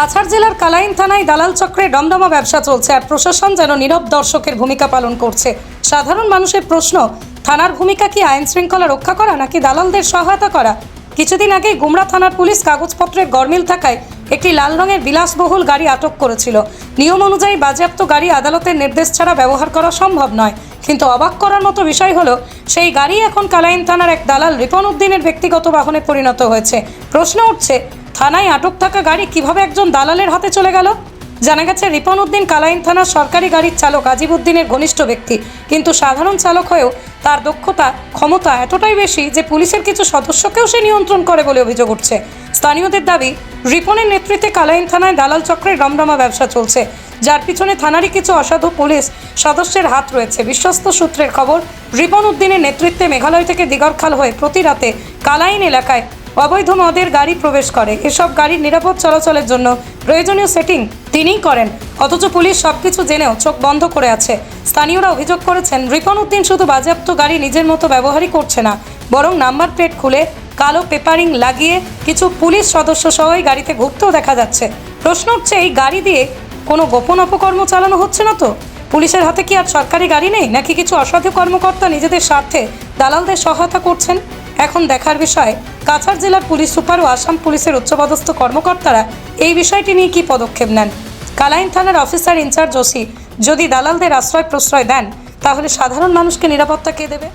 কাছাড় জেলার কালাইন থানায় দালাল চক্রে দমদমা ব্যবসা চলছে আর প্রশাসন যেন নীরব দর্শকের ভূমিকা পালন করছে। সাধারণ মানুষের প্রশ্ন, থানার ভূমিকা কি আইন শৃঙ্খলা রক্ষা করা নাকি দালালদের সহায়তা করা? কিছুদিন আগে গুমরা থানার পুলিশ কাগজপত্রের গরমিল থাকায় একটি লাল রঙের বিলাসবহুল গাড়ি আটক করেছিল। নিয়ম অনুযায়ী বাজেয়াপ্ত গাড়ি আদালতের নির্দেশ ছাড়া ব্যবহার করা সম্ভব নয়। কিন্তু অবাক করার মতো বিষয় হলো, সেই গাড়ি এখন কালাইন থানার এক দালাল রিপন উদ্দিনের ব্যক্তিগত বাহনে পরিণত হয়েছে। প্রশ্ন উঠছে থানায় আটক থাকা গাড়ি কীভাবে একজন দালালের হাতে চলে গেল? জানা গেছে রিপন উদ্দিন কালাইন থানার সরকারি গাড়ির চালক আজিব উদ্দিনের ঘনিষ্ঠ ব্যক্তি। কিন্তু সাধারণ চালক হয়েও তার দক্ষতা, ক্ষমতা এতটাই বেশি যে পুলিশের কিছু সদস্যকেও সে নিয়ন্ত্রণ করে বলে অভিযোগ উঠছে। স্থানীয়দের দাবি, রিপনের নেতৃত্বে কালাইন থানায় দালাল চক্রের রমরমা ব্যবসা চলছে। যার পিছনে থানারই কিছু অসাধু পুলিশ সদস্যের হাত রয়েছে। বিশ্বস্ত সূত্রের খবর রিপন উদ্দিনের নেতৃত্বে মেঘালয় থেকে দিগরখাল হয়ে প্রতি রাতে কালাইন এলাকায় অবৈধ মদের গাড়ি প্রবেশ করে। এসব গাড়ির নিরাপদ চলাচলের জন্য প্রয়োজনীয় সেটিং তিনিই করেন। অথচ পুলিশ সবকিছু জেনেও চোখ বন্ধ করে আছে। স্থানীয়রা অভিযোগ করেছেন, রিপন উদ্দিন শুধু বাজেয়াপ্ত গাড়ি নিজের মতো ব্যবহারই করছে না, বরং নাম্বার প্লেট খুলে কালো পেপারিং লাগিয়ে কিছু পুলিশ সদস্য সহ এই গাড়িতে ঘুরতেও দেখা যাচ্ছে। প্রশ্ন হচ্ছে এই গাড়ি দিয়ে কোনো গোপন অপকর্ম চালানো হচ্ছে না তো? পুলিশের হাতে কি আর সরকারি গাড়ি নেই, নাকি কিছু অসাধু কর্মকর্তা নিজেদের স্বার্থে দালালদের সহায়তা করছেন? এখন দেখার বিষয় কাছাড় জেলার পুলিশ সুপার ও আসাম পুলিশের উচ্চপদস্থ কর্মকর্তারা এই বিষয়টি নিয়ে কি পদক্ষেপ নেন? কালাইন থানার অফিসার ইনচার্জ ওসি যদি দালালদের আশ্রয় প্রশ্রয় দেন, তাহলে সাধারণ মানুষকে নিরাপত্তা কে দেবে?